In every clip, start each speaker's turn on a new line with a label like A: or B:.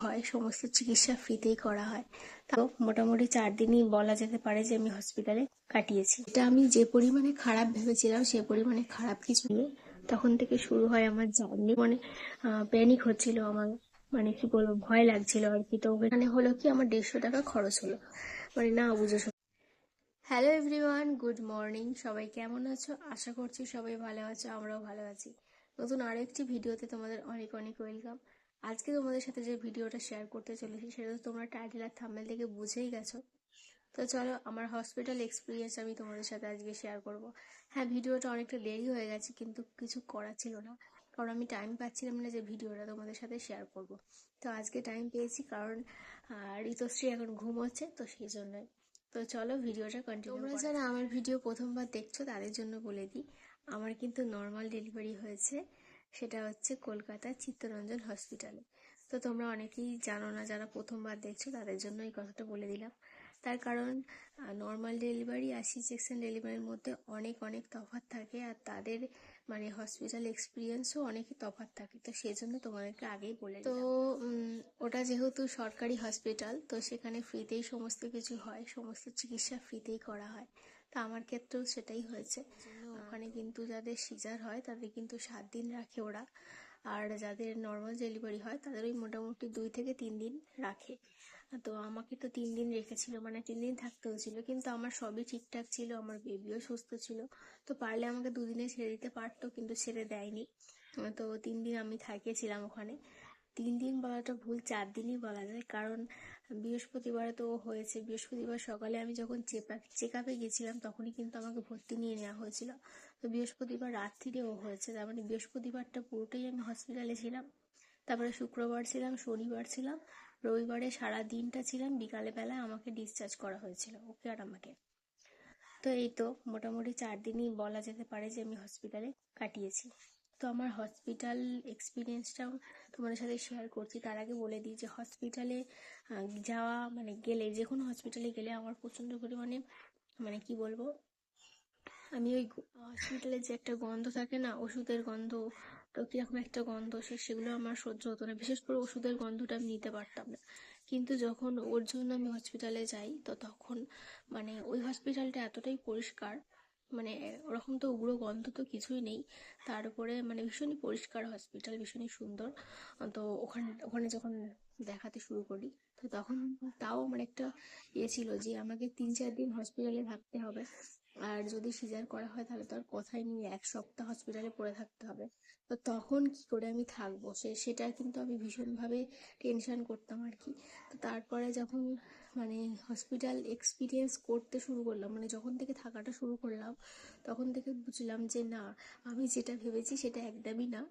A: হয়, সমস্ত চিকিৎসা ফ্রিতেই করা হয়। তো মোটামুটি চার দিনই বলা যেতে পারে যে আমি হসপিটালে কাটিয়েছি। এটা আমি যে পরিমাণে খারাপ ভেবেছিলাম, সে পরিমাণে খারাপ কিছু নিয়ে তখন থেকে শুরু হয় আমার জার্নি মানে প্যানিক হচ্ছিল আমার। মানে কি বলব, ভয় লাগছিল আর কি। তো ওখানে হলো কি, আমার দেড়শো টাকা খরচ হলো। মানে না বুঝে। হ্যালো এভরিওয়ান গুড মর্নিং সবাই কেমন আছো? আশা করছি সবাই ভালো আছো, আমরাও ভালো আছি। নতুন আরও একটি ভিডিওতে তোমাদের অনেক অনেক ওয়েলকাম আজকে তোমাদের সাথে যে ভিডিওটা শেয়ার করতে চলেছি সেটা তো তোমরা টাইটেল আর থাম্বনেল থেকে বুঝেই গেছো। তো চলো আমার হসপিটাল এক্সপিরিয়েন্স আমি তোমাদের সাথে আজকে শেয়ার করব। হ্যাঁ ভিডিওটা অনেকটা দেরি হয়ে গেছে কিন্তু কিছু করা ছিল না। কারণ আমি টাইম পাচ্ছিলাম না যে ভিডিওটা তোমাদের সাথে শেয়ার করব। তো আজকে টাইম পেয়েছি কারণ ঋতুশ্রী এখন ঘুমোচ্ছে তো সেই জন্যই। তো চলো ভিডিওটা কন্টিনিউ তোমরা যারা আমার ভিডিও প্রথমবার দেখছ তাদের জন্য বলে দিই আমার কিন্তু নর্মাল ডেলিভারি হয়েছে। সেটা হচ্ছে কলকাতা চিত্তরঞ্জন হসপিটালে তো তোমরা অনেকেই জানো না, যারা প্রথমবার দেখছ, তাদের জন্য এই কথাটা বলে দিলাম। তার কারণ নর্মাল ডেলিভারি আর সি ডেলিভারির মধ্যে অনেক অনেক তফাৎ থাকে আর তাদের মানে হসপিটাল এক্সপিরিয়েন্সও অনেকই তফাৎ থাকে। তো সেই জন্য তোমাদেরকে আগেই বলে তো ওটা যেহেতু সরকারি হসপিটাল তো সেখানে ফ্রিতেই সমস্ত কিছু হয়, সমস্ত চিকিৎসা ফ্রিতেই করা হয়। তা আমার ক্ষেত্রেও সেটাই হয়েছে। ওখানে কিন্তু যাদের সিজার হয়, তাদের কিন্তু সাত দিন রাখে ওরা। আর যাদের নর্মাল ডেলিভারি হয় তাদের ওই মোটামুটি দুই থেকে তিন দিন রাখে। তো আমাকে তো তিন দিন রেখেছিল মানে তিন দিন থাকতে হয়েছিল কিন্তু আমার সবই ঠিকঠাক ছিল, আমার বেবিও সুস্থ ছিল। তো পারলে আমাকে দুদিনে ছেড়ে দিতে পারতো, কিন্তু ছেড়ে দেয়নি। তো তিন দিন আমি থাকিয়েছিলাম ওখানে। তিন দিন বলাটা ভুল, চার দিনই বলা যায়। কারণ বৃহস্পতিবারে তো হয়েছে। বৃহস্পতিবার সকালে আমি যখন চেক আপে গেছিলাম তখনই কিন্তু আমাকে ভর্তি নিয়ে নেওয়া হয়েছিল। তো বৃহস্পতিবার রাত্রিরে ও হয়েছে। তার মানে বৃহস্পতিবারটা পুরোটাই আমি হসপিটালে ছিলাম। তারপরে শুক্রবার ছিলাম, শনিবার ছিলাম, রবিবারে সারা দিনটা ছিলাম। বিকালে বেলায় আমাকে ডিসচার্জ করা হয়েছিল ওকে আর আমাকে তো এই তো, মোটামুটি চার দিনই বলা যেতে পারে যে আমি হসপিটালে কাটিয়েছি। তো আমার হসপিটাল এক্সপিরিয়েন্সটাও তোমাদের সাথে শেয়ার করছি। তার আগে বলে দিই যে হসপিটালে যাওয়া মানে গেলে, যে কোনো হসপিটালে গেলে আমার প্রচণ্ড পরিমাণে মানে কি বলব, আমি ওই হসপিটালে যে একটা গন্ধ থাকে না, ওষুধের গন্ধ, তো কীরকম একটা গন্ধ, সে সেগুলো আমার সহ্য হতো না। বিশেষ করে ওষুধের গন্ধটা আমি নিতে পারতাম না। কিন্তু যখন ওর জন্য আমি হসপিটালে যাই, তো তখন মানে ওই হসপিটালটা এতটাই পরিষ্কার মানে ওরকম তো উগ্র গন্ধ তো কিছুই নেই। তার উপরে মানে ভীষণই পরিষ্কার হসপিটাল ভীষণই সুন্দর। তো ওখানে ওখানে যখন দেখাতে শুরু করি, তো তখন তাও আমার একটা ইয়ে ছিল যে আমাকে তিন চার দিন হসপিটালে থাকতে হবে। আর যদি সিজার করা হয় তাহলে তো আর কথাই নিয়ে এক সপ্তাহ হসপিটালে পড়ে থাকতে হবে। তো তখন কি করে আমি থাকব? সে সেটা কিন্তু আমি ভীষণভাবে টেনশন করতাম আর কি। তো তারপরে যখন মানে হসপিটাল এক্সপিরিয়েন্স করতে শুরু করলাম। মানে যখন থেকে থাকাটা শুরু করলাম, তখন থেকে বুঝলাম যে, না, আমি যেটা ভেবেছি সেটা একদমই না।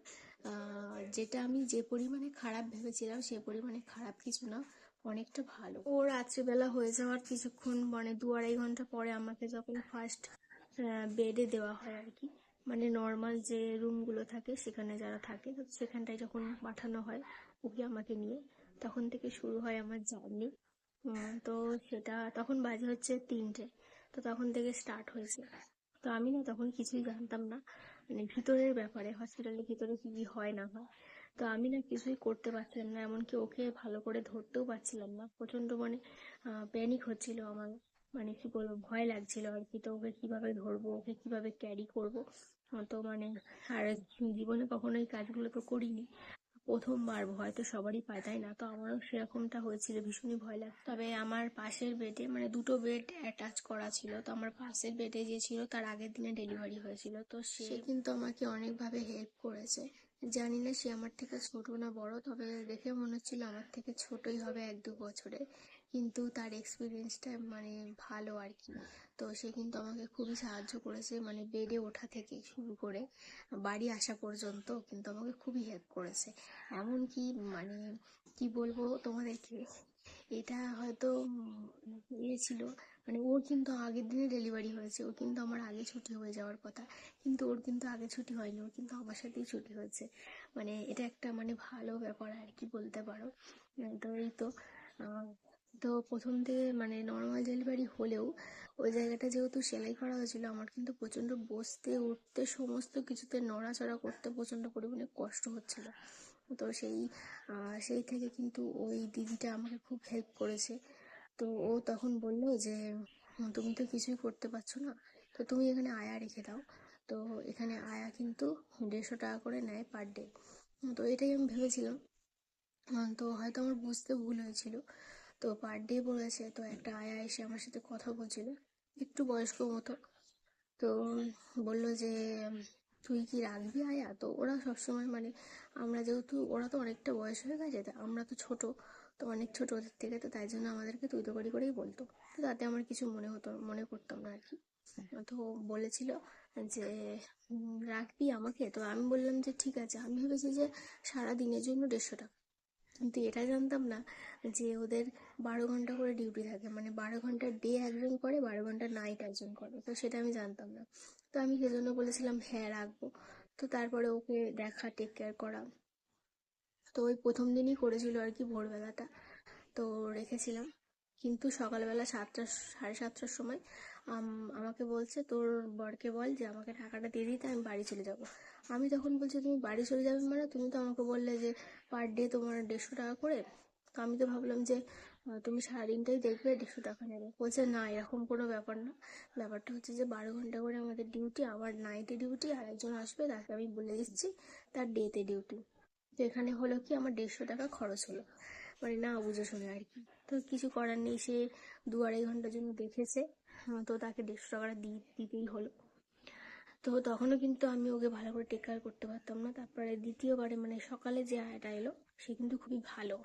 A: যেটা আমি যে পরিমাণে খারাপ ভেবেছিলাম সে পরিমাণে খারাপ কিছু না, অনেকটা ভালো। ও রাত্রিবেলা হয়ে যাওয়ার কিছুক্ষণ মানে দু আড়াই ঘণ্টা পরে আমাকে যখন ফার্স্ট বেডে দেওয়া হয় আর কি মানে নর্মাল যে রুমগুলো থাকে সেখানে যারা থাকে সেখানটায় যখন পাঠানো হয় ওকে আমাকে নিয়ে, তখন থেকে শুরু হয় আমার জার্নি তো সেটা তখন বাজে হচ্ছে তিনটে। তো তখন থেকে স্টার্ট হয়েছে। তো আমি না তখন কিছুই জানতাম না। মানে ভিতরের ব্যাপারে হসপিটালের ভিতরে কি হয় না হয়। তো আমি না কিছুই করতে পারছিলাম না। এমনকি ওকে ভালো করে ধরতেও পারছিলাম না। প্রচণ্ড মানে প্যানিক হচ্ছিল আমার। মানে কি বলব, ভয় লাগছিল আর কি। তো ওকে কীভাবে ধরবো, ওকে কীভাবে ক্যারি করব? তো মানে আর জীবনে কখনো এই কাজগুলো তো করিনি। প্রথমবার ভয় তো সবারই পায়, তাই না? তো আমারও সেরকমটা হয়েছিল, ভীষণই ভয় লাগতো। তবে আমার পাশের বেডে মানে দুটো বেড অ্যাটাচ করা ছিল, তো আমার পাশের বেডে যে ছিল, তার আগের দিনে ডেলিভারি হয়েছিল, তো সে কিন্তু আমাকে অনেকভাবে হেল্প করেছে। জানি না সে আমার থেকে ছোট না বড়, তবে দেখে মনে হচ্ছিল আমার থেকে ছোটই হবে এক দু বছরে। কিন্তু তার এক্সপিরিয়েন্সটা মানে ভালো আর কি তো সে কিন্তু আমাকে খুবই সাহায্য করেছে মানে বেডে ওঠা থেকে শুরু করে বাড়ি আসা পর্যন্ত কিন্তু আমাকে খুবই হেল্প করেছে। এমনকি মানে কি বলব তোমাদেরকে, এটা হয়তো ইয়ে ছিল মানে ওর কিন্তু আগের দিনে ডেলিভারি হয়েছে, ও কিন্তু আমার আগে ছুটি হয়ে যাওয়ার কথা। কিন্তু ওর কিন্তু আগে ছুটি হয়নি, ওর কিন্তু আমার সাথেই ছুটি হয়েছে। মানে এটা একটা মানে ভালো ব্যাপার আর কি বলতে পারো। তো এই তো তো প্রথম থেকে মানে নর্মাল ডেলিভারি হলেও ওই জায়গাটা যেহেতু সেলাই করা হয়েছিল, আমার কিন্তু প্রচণ্ড বসতে, উঠতে সমস্ত কিছুতে নড়াচড়া করতে প্রচণ্ড পরিমাণে কষ্ট হচ্ছিল। তো সেই সেই থেকে কিন্তু ওই দিদিটা আমাকে খুব হেল্প করেছে। তো ও তখন বলল যে তুমি তো কিছুই করতে পারছ না। তো তুমি এখানে আয়া রেখে দাও। তো এখানে আয়া কিন্তু দেড়শো টাকা করে নেয় পার ডে তো এটাই আমি ভেবেছিলাম। তো হয়তো আমার বুঝতে ভুল হয়েছিল। তো পার ডে বলেছে, তো একটা আয়া এসে আমার সাথে কথা বলছিল, একটু বয়স্ক মতো। তো বলল যে, তুই কি রাখবি আয়া? তো ওরা সবসময় মানে আমরা যেহেতু, ওরা তো অনেকটা বয়স হয়ে গেছে, তা আমরা তো ছোট, তো অনেক ছোট ওদের থেকে, তো তাই জন্য আমাদেরকে তুই তো করি করেই বলতো। তো তাতে আমার কিছু মনে হতো, মনে করতাম না আর কি। তো বলেছিল যে রাখবি আমাকে? তো আমি বললাম যে, ঠিক আছে। আমি ভেবেছি যে সারা দিনের জন্য দেড়শো টাকা। কিন্তু এটা জানতাম না যে ওদের বারো ঘণ্টা করে ডিউটি থাকে। মানে বারো ঘণ্টা ডে একজন করে, বারো ঘণ্টা নাইট একজন করে। তো সেটা আমি জানতাম না। তো আমি সেজন্য বলেছিলাম হ্যাঁ রাখব। তো তারপরে ওকে দেখা টেক কেয়ার করা। তো ওই প্রথম দিনই করেছিল আর কি ভোরবেলাটা। তো রেখেছিলাম। কিন্তু সকালবেলা সাতটা, সাড়ে সাতটার সময় আমাকে বলছে, তোর বরকে বল যে আমাকে টাকাটা দিয়ে দিতে, আমি বাড়ি চলে যাব। আমি তখন বলছি, তুমি বাড়ি চলে যাবে মানে? তুমি তো আমাকে বললে যে পার ডে তোমার দেড়শো টাকা করে। তো আমি তো ভাবলাম যে তুমি সারাদিনটাই দেখবে দেড়শো টাকা নেবে। বলছে, না, এরকম কোনো ব্যাপার না। ব্যাপারটা হচ্ছে যে বারো ঘণ্টা করে আমাদের ডিউটি আমার নাইটে ডিউটি আর একজন আসবে, তাকে আমি বলে দিচ্ছি তার ডেতে ডিউটি তো এখানে হলো কি, আমার দেড়শো টাকা খরচ হলো। মানে না বুঝে শুনে আর কি। তো কিছু করার নেই, সে দু আড়াই ঘণ্টার জন্য দেখেছে। তো তাকে দেড়শো টাকাটা দি- দিতেই হলো। তো তখনও কিন্তু আমি ওকে ভালো করে টেক কেয়ার করতে পারতাম না। তারপরে দ্বিতীয়বারে মানে সকালে যে আয়াটা এলো, সে কিন্তু খুবই ভালো।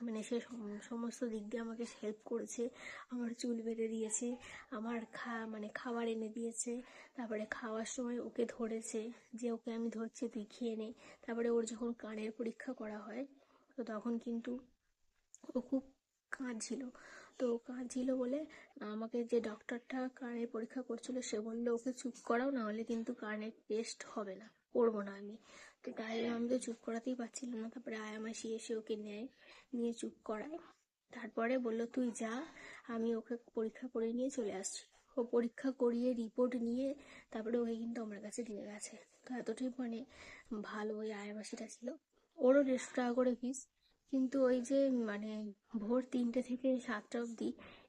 A: মানে সে সমস্ত দিক দিয়ে আমাকে হেল্প করেছে। আমার চুল বেঁধে দিয়েছে, আমার খা মানে খাবার এনে দিয়েছে। তারপরে খাওয়ার সময় ওকে ধরেছে যে, ওকে আমি ধরছি, তুই খেয়ে নে। তারপরে ওর যখন কানের পরীক্ষা করা হয়, তো তখন কিন্তু ও খুব কাঁদছিল। তো কাঁদছিল বলে আমাকে যে ডক্টরটা কানের পরীক্ষা করছিল, সে বলল, ওকে চুপ করাও, না হলে কিন্তু কানের টেস্ট হবে না। করব না আমি। তো তাই আমি তো চুপ করাতেই পারছিলাম না। তারপরে আয়া মাসি এসে ওকে নেয়, নিয়ে চুপ করায়। তারপরে বলল, তুই যা, আমি ওকে পরীক্ষা করে নিয়ে চলে আসছি। ও পরীক্ষা করিয়ে রিপোর্ট নিয়ে তারপরে ওকে কিন্তু আমার কাছে দিয়ে গেছে। তো এতটাই মানে ভালো ওই আয়া মাসিটা ছিল। ওরও দেড়শো টাকা করে ফিস কিন্তু ওই যে মানে ভোর তিনটে থেকে সাতটা অবধি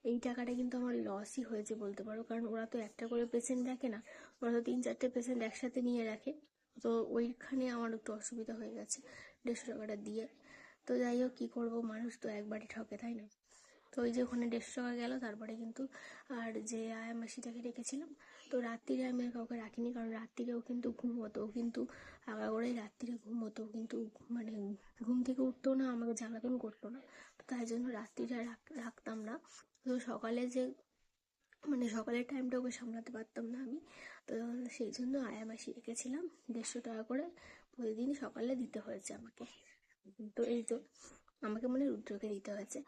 A: এই টাকাটা কিন্তু আমার লসই হয়েছে বলতে পারো। কারণ ওরা তো একটা করে পেশেন্ট রাখে না, ওরা তো তিন চারটে পেশেন্ট একসাথে নিয়ে রাখে। তো ওইখানে আমার একটু অসুবিধা হয়ে গেছে, দেড়শো টাকাটা দিয়ে। তো যাই হোক, কী করব? মানুষ তো একবারই ঠকে, তাই না? তো ওই যে ওখানে দেড়শো টাকা গেল, তারপরে কিন্তু আর যে আয়া মাসিটাকে রেখেছিলাম তো রাত্রিরে আমি আর কাউকে রাখিনি, কারণ রাত্রিরেও কিন্তু ঘুমোতো কিন্তু আগাগোড়াই রাত্রিরে ঘুমোতো কিন্তু মানে ঘুম থেকে উঠতো না, আমাকে জ্বালাতন করতো না। তো তাই জন্য রাখ- রাখতাম না। তো সকালে যে মানে সকালের টাইমটা ওকে সামলাতে পারতাম না আমি, তো সেই জন্য আয়া মাসি রেখেছিলাম দেড়শো টাকা করে প্রতিদিন সকালে দিতে হয়েছে আমাকে। তো এই তো, আমাকে মানে রুদ্রকে দিতে হয়েছে।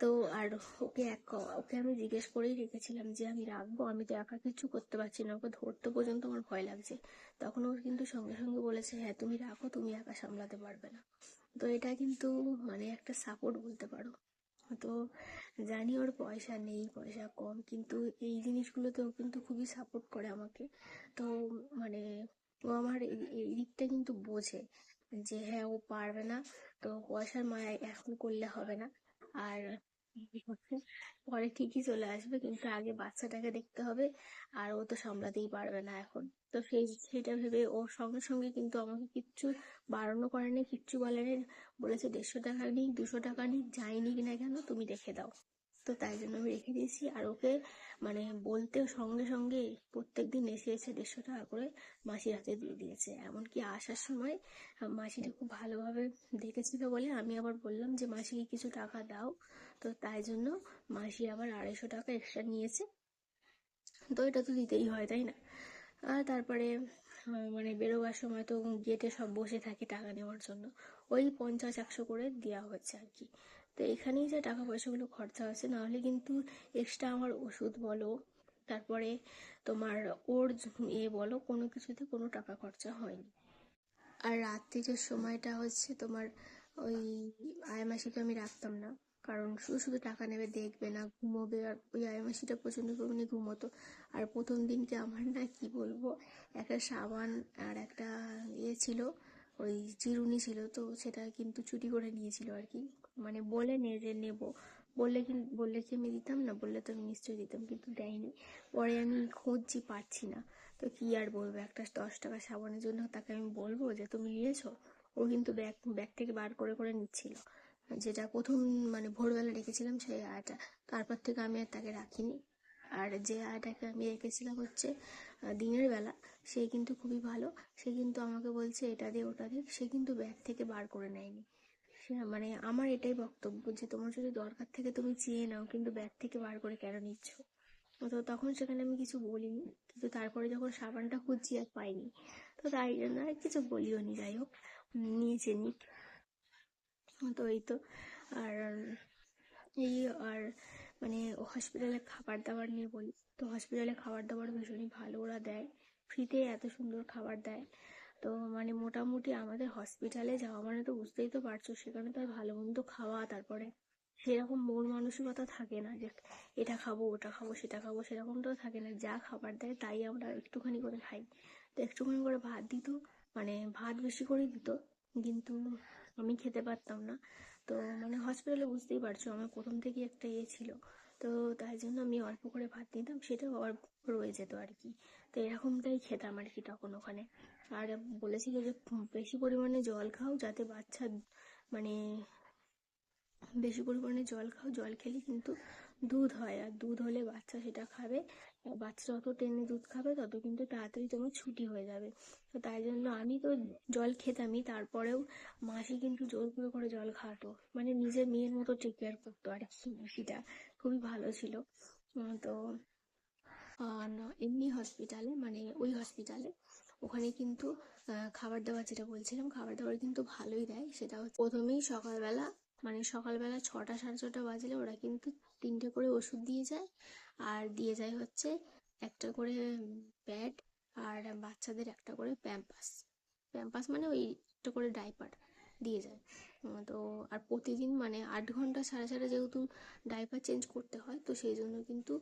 A: তো আর ওকে এক, ওকে আমি জিজ্ঞেস করেই রেখেছিলাম যে, আমি রাখব? আমি তো একা কিছু করতে পারছি না। ওকে ধরতে পর্যন্ত আমার ভয় লাগছে। তখন ও কিন্তু সঙ্গে সঙ্গে বলেছে হ্যাঁ তুমি রাখো, তুমি একা সামলাতে পারবে না। তো এটা কিন্তু মানে একটা সাপোর্ট বলতে পারো। তো জানি ওর পয়সা নেই, পয়সা কম, কিন্তু এই জিনিসগুলোতে ও কিন্তু খুবই সাপোর্ট করে আমাকে। তো মানে ও আমার এই দিকটা কিন্তু বোঝে যে হ্যাঁ ও পারবে না। তো পয়সার মায়া এখন করলে হবে না। আর পরে ঠিকই চলে আসবে, কিন্তু আগে বাচ্চাটাকে দেখতে হবে, আর ও তো সামলাতেই পারবে না এখন। তো সেই, সেটা ভেবে ওর সঙ্গে সঙ্গে কিন্তু আমাকে কিচ্ছু বারণও করেনি, কিচ্ছু বলেনি। বলেছে, দেড়শো টাকা নিক দুশো টাকা নিক যাই নিক না কেন, তুমি রেখে দাও। তো তাই জন্য আমি রেখে দিয়েছি। আর ওকে মানে বলতেও সঙ্গে সঙ্গে প্রত্যেকদিন এসে এসে দেড়শো টাকা করে মাসির হাতে দিয়ে দিয়েছে। এমনকি আসার সময় মাসিটা খুব ভালোভাবে দেখেছিল বলে আমি আবার বললাম যে, মাসিকে কিছু টাকা দাও তো তাই জন্য মাসি আবার আড়াইশো টাকা এক্সট্রা নিয়েছে। তো এটা তো দিতেই হয়, তাই না? আর তারপরে মানে বেরোবার সময় তো গেটে সব বসে থাকে টাকা নেওয়ার জন্য। ওই পঞ্চাশ, একশো করে দেওয়া হচ্ছে আর কি। তো এখানেই যে টাকা পয়সাগুলো খরচা হচ্ছে নাহলে কিন্তু এক্সট্রা আমার ওষুধ বলো, তারপরে তোমার ওর এ বলো, কোনো কিছুতে কোনো টাকা খরচা হয়নি। আর রাত্রির সময়টা হচ্ছে তোমার ওই আয়া মাসিকে আমি রাখতাম না। কারণ শুধু শুধু টাকা নেবে, দেখবে না, ঘুমোবে আর ওই আয়া মাসিটা প্রচণ্ড পরিমাণে ঘুমোতো। আর প্রথম দিনকে আমার না, কি বলব, একটা সাবান আর একটা ইয়ে ছিল, ওই চিরুনি ছিল, তো সেটা কিন্তু চুরি করে নিয়েছিল আর কি। মানে বলে নে, যে নেব। বললে কি বললে কি আমি দিতাম না? বললে তো আমি নিশ্চয়ই দিতাম, কিন্তু দেয়নি। পরে আমি খুঁজছি, পাচ্ছি না। তো কি আর বলব, একটা দশ টাকা সাবানের জন্য তাকে আমি বলব যে, তুমি নিয়েছো? ও কিন্তু ব্যাগ ব্যাগ থেকে বার করে করে নিচ্ছিল। যেটা প্রথম মানে ভোরবেলা রেখেছিলাম সেই আটা তারপর থেকে আমি আর তাকে রাখিনি। আর যে আটাকে আমি রেখেছিলাম হচ্ছে দিনের বেলা, সে কিন্তু খুবই ভালো। সে কিন্তু আমাকে বলছে, এটা দে, ওটা দে। সে কিন্তু ব্যাগ থেকে বার করে নেয়নি। সে মানে আমার এটাই বক্তব্য যে, তোমার যদি দরকার থেকে তুমি চেয়ে নাও, কিন্তু ব্যাগ থেকে বার করে কেন নিচ্ছ? তো তখন সেখানে আমি কিছু বলিনি। কিন্তু তারপরে যখন সাবানটা খুঁজছি আর পাইনি, তো তাই জন্য আর কিছু বলিও নি যাই হোক নিয়েছে নিক। তো এই তো। আর, এই আর মানে হসপিটালে খাবার দাবার নিয়ে বলি, তো হসপিটালে খাবার দাবার ভীষণই ভালো ওরা দেয়। ফ্রিতে এত সুন্দর খাবার দেয়। তো মানে মোটামুটি আমাদের হসপিটালে যাওয়া মানে তো বুঝতেই তো পারছ, সেখানে তো আর ভালো মন্দ খাওয়া, তারপরে সেরকম মন মানসিকতা থাকে না যে এটা খাব, ওটা খাব, সেটা খাব সেরকমটাও থাকে না। যা খাবার দেয় তাই আমরা একটুখানি করে খাই। তো একটুখানি করে ভাত দিত মানে ভাত বেশি করে দিত, কিন্তু আমি খেতে পারতাম না। তো মানে হসপিটালে বুঝতেই পারছ, আমার প্রথম থেকেই একটা ইয়ে ছিল। তো তাই জন্য আমি অল্প করে ভাত দিতাম সেটাও অল্প রয়ে যেত আর কি তো এরকমটাই খেতাম আর কি তখন ওখানে। আর বলেছিল যে বেশি পরিমাণে জল খাও যাতে বাচ্চা মানে বেশি পরিমাণে জল খাও, জল খেলে কিন্তু দুধ হয় আর দুধ হলে বাচ্চা সেটা খাবে। বাচ্চা যত টেনে দুধ খাবে, তত কিন্তু তাড়াতাড়ি তোমার ছুটি হয়ে যাবে। তো তাই জন্য আমি তো জল খেতামই, তারপরেও মাসি কিন্তু জোর করে করে জল খাওয়াতো। মানে নিজের মেয়ের মতো টেক কেয়ার করতো আর কি মাসিটা। খুবই ভালো ছিল। তো এমনি হসপিটালে মানে ওই হসপিটালে ওখানে কিন্তু খাবার দাবার যেটা বলছিলাম, খাবার দাবার কিন্তু ভালোই দেয়। সেটা হচ্ছে প্রথমেই সকালবেলা মানে সকালবেলা ছটা, সাড়ে ছটা বাজলে ওরা কিন্তু তিনটে করে ওষুধ দিয়ে যায়। আর দিয়ে যায় হচ্ছে একটা করে প্যাড আর বাচ্চাদের একটা করে প্যাম্পাস। প্যাম্পাস মানে ওই একটা করে ডাইপার দিয়ে যায়। তো আর প্রতিদিন মানে আট ঘণ্টা, সাড়ে সাড়ে যেহেতু ডাইপার চেঞ্জ করতে হয়, তো সেই জন্য কিন্তু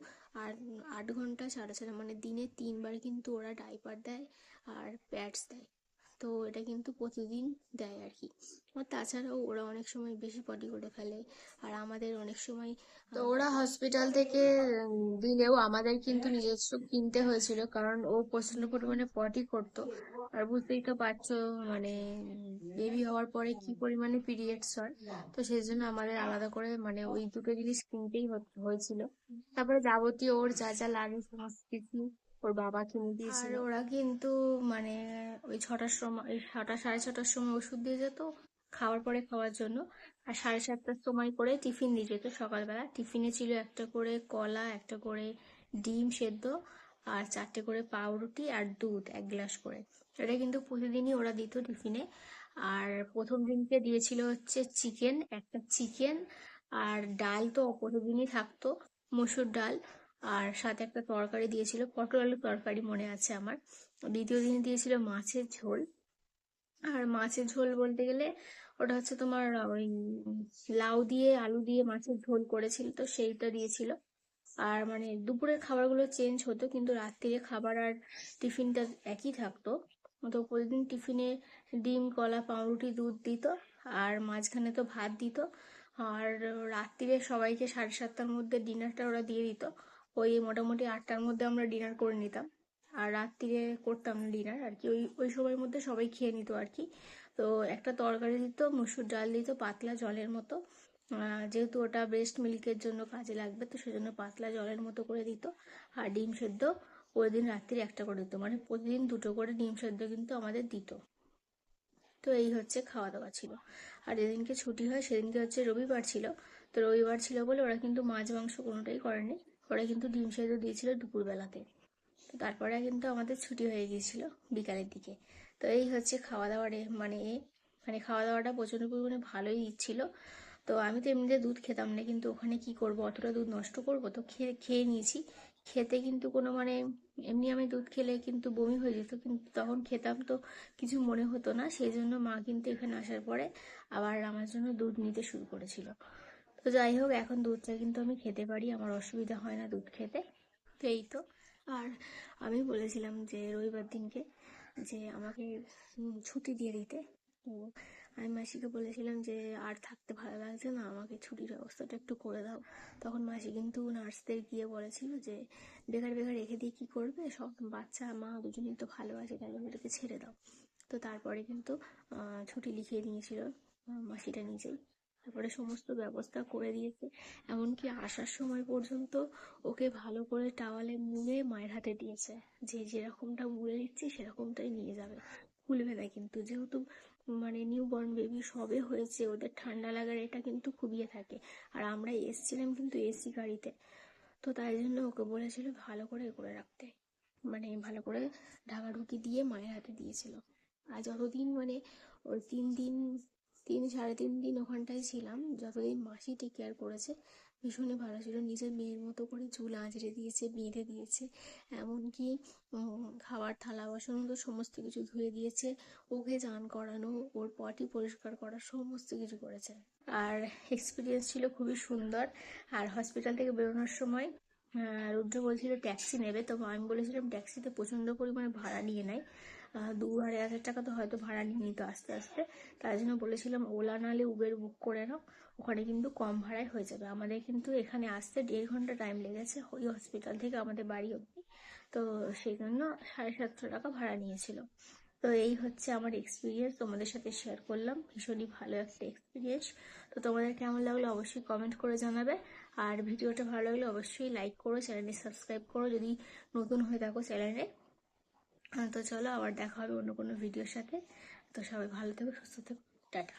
A: আর আট ঘণ্টা, সাড়ে সাড়ে মানে দিনে তিনবার কিন্তু ওরা ডাইপার দেয় আর প্যাডস দেয়। তো এটা কিন্তু প্রতিদিন দেয় আর কি আর তাছাড়াও ওরা অনেক সময় বেশি পটি করে ফেলে। আর আমাদের অনেক সময়
B: তো ওরা হসপিটাল থেকে দিলেও আমাদের কিন্তু নিজস্ব কিনতে হয়েছিল। কারণ ও প্রচণ্ড পরিমাণে পটি করতো। আর বুঝতেই তো পারছ মানে বেবি হওয়ার পরে কি পরিমাণে পিরিয়ডস হয়। তো সেই জন্য আমাদের আলাদা করে মানে ওই দুটো জিনিস কিনতেই হয়েছিল। তারপরে যাবতীয় ওর যা যা লাগে, সমস্ত কিছু ওর বাবা কিনে
A: আর
B: দিয়েছিল।
A: ওরা কিন্তু মানে ওই ছটার সময় ছটা সাড়ে ছটার সময় ওষুধ দিয়ে যেত খাওয়ার পরে খাওয়ার জন্য। আর সাড়ে সাতটার সময় করে টিফিন দিয়ে যেত সকালবেলা। টিফিনে ছিল একটা করে কলা একটা করে ডিম সেদ্ধ আর চারটে করে পাউরুটি আর দুধ এক গ্লাস করে। এটা কিন্তু প্রতিদিনই ওরা দিত টিফিনে। আর প্রথম দিনকে দিয়েছিল হচ্ছে চিকেন একটা চিকেন আর ডাল তো প্রতিদিনই থাকতো মসুর ডাল। আর সাথে একটা তরকারি দিয়েছিল, পটল আলুর তরকারি মনে আছে আমার। দ্বিতীয় দিনে দিয়েছিল মাছের ঝোল। আর মাছের ঝোল বলতে গেলে ওটা হচ্ছে তোমার ওই লাউ দিয়ে, আলু দিয়ে মাছের ঝোল করেছিল, তো সেইটা দিয়েছিল। আর মানে দুপুরের খাবারগুলো চেঞ্জ হতো, কিন্তু রাত্রিরে খাবার আর টিফিনটা একই থাকতো। তো প্রতিদিন টিফিনে ডিম, কলা, পাউরুটি, দুধ দিত, আর মাঝখানে তো ভাত দিত। আর রাত্রিরে সবাইকে সাড়ে সাতটার মধ্যে ডিনারটা ওরা দিয়ে দিত। ওই মোটামুটি আটটার মধ্যে আমরা ডিনার করে নিতাম। আর রাত্রিরে করতাম ডিনার আর কি ওই ওই সময়ের মধ্যে সবাই খেয়ে নিত আর কি তো একটা তরকারি দিত, মসুর ডাল দিত, পাতলা জলের মতো। যেহেতু ওটা ব্রেস্ট মিল্কের জন্য কাজে লাগবে, তো সেজন্য পাতলা জলের মতো করে দিত। আর ডিম সেদ্ধ ওই দিন রাত্রিরে একটা করে দিত। মানে প্রতিদিন দুটো করে ডিম সেদ্ধ কিন্তু আমাদের দিত। তো এই হচ্ছে খাওয়া দাওয়া ছিল। আর যেদিনকে ছুটি হয়, সেদিনকে হচ্ছে রবিবার ছিল। তো রবিবার ছিল বলে ওরা কিন্তু মাছ, মাংস কোনোটাই করেনি। ওরা কিন্তু ডিম সেদ্ধ দিয়েছিল দুপুরবেলাতে। তারপরে কিন্তু আমাদের ছুটি হয়ে গিয়েছিল বিকালের দিকে। তো এই হচ্ছে খাওয়া দাওয়ারে মানে মানে খাওয়া দাওয়াটা প্রচণ্ড পরিমাণে ভালোই ছিল। তো আমি তো এমনিতে দুধ খেতাম না, কিন্তু ওখানে কি করব, অতটা দুধ নষ্ট করব? তো খেয়ে খেয়ে নিয়েছি। খেতে কিন্তু কোনো মানে এমনি আমি দুধ খেলে কিন্তু বমি হয়ে যেত, কিন্তু তখন খেতাম তো কিছু মনে হতো না। সেই জন্য মা কিন্তু এখানে আসার পরে আবার আমার জন্য দুধ নিতে শুরু করেছিল। তো যাই হোক, এখন দুধটা কিন্তু আমি খেতে পারি, আমার অসুবিধা হয় না দুধ খেতে। তো এই তো। আর আমি বলেছিলাম যে রবিবার দিনকে যে আমাকে ছুটি দিয়ে দিতে। তো আমি মাসিকে বলেছিলাম যে আর থাকতে ভালো লাগছে না, আমাকে ছুটির ব্যবস্থাটা একটু করে দাও। তখন মাসি কিন্তু নার্সদের গিয়ে বলেছিল যে, বেকার বেকার রেখে দিয়ে কী করবে? সব বাচ্চা, মা দুজনেই তো ভালো আছে তাহলে ওদেরকে ছেড়ে দাও। তো তারপরে কিন্তু ছুটি লিখিয়ে নিয়েছিল মাসিটা নিজেই। তারপরে সমস্ত ব্যবস্থা করে দিয়েছে। এমনকি আসার সময় পর্যন্ত ওকে ভালো করে টাওয়ালে মুড়ে মায়ের হাতে দিয়েছে। যে যেরকমটা মুড়ে দিচ্ছি সেরকমটাই নিয়ে যাবে। খুলবে না কিন্তু। যেহেতু মানে নিউ বর্ন বেবি সবে হয়েছে, ওদের ঠান্ডা লাগার এটা কিন্তু খুবিয়ে থাকে। আর আমরা এসছিলাম কিন্তু এসি গাড়িতে। তো তাই জন্য ওকে বলেছিল ভালো করে করে রাখতে। মানে ভালো করে ঢাকাঢুকি দিয়ে মায়ের হাতে দিয়েছিল। আর যতদিন মানে ওই তিন দিন তিন, সাড়ে তিন দিন ওখানটায় ছিলাম। যতদিন মাসি টেক কেয়ার করেছে, ভীষণই ভালো ছিল। নিজের মেয়ের মতো করে চুল আঁচড়ে দিয়েছে, বেঁধে দিয়েছে, এমনকি খাবার, থালা, বাসন তো সমস্ত কিছু ধুয়ে দিয়েছে, ওকে চান করানো, ওর পটি পরিষ্কার করা, সমস্ত কিছু করেছে। আর এক্সপিরিয়েন্স ছিল খুবই সুন্দর। আর হসপিটাল থেকে বেরোনোর সময় রুদ্র বলছিল ট্যাক্সি নেবে। তো আমি বলেছিলাম ট্যাক্সিতে প্রচণ্ড পরিমাণে ভাড়া নিয়ে নেয়। দু আড়াই হাজার টাকা তো হয়তো ভাড়া নিয়ে নিত আস্তে আস্তে। তার জন্য বলেছিলাম, ওলা নাহলে উবের বুক করে নাও, ওখানে কিন্তু কম ভাড়ায় হয়ে যাবে। আমাদের কিন্তু এখানে আসতে দেড় ঘণ্টা টাইম লেগেছে ওই হসপিটাল থেকে আমাদের বাড়ি অব্দি তো সেই জন্য সাড়ে সাতশো টাকা ভাড়া নিয়েছিল। তো এই হচ্ছে আমার এক্সপিরিয়েন্স তোমাদের সাথে শেয়ার করলাম। ভীষণই ভালো একটা এক্সপিরিয়েন্স তো তোমাদের কেমন লাগল অবশ্যই কমেন্ট করে জানাবে। আর ভিডিওটা ভালো লাগলে অবশ্যই লাইক করো চ্যানেলটি সাবস্ক্রাইব করো। যদি নতুন হয়ে থাকো চ্যানেলে তো চলো আবার দেখা হবে অন্য কোনো ভিডিওর সাথে। তো সবাই ভালো থেকো, সুস্থ থেকো, টাটা।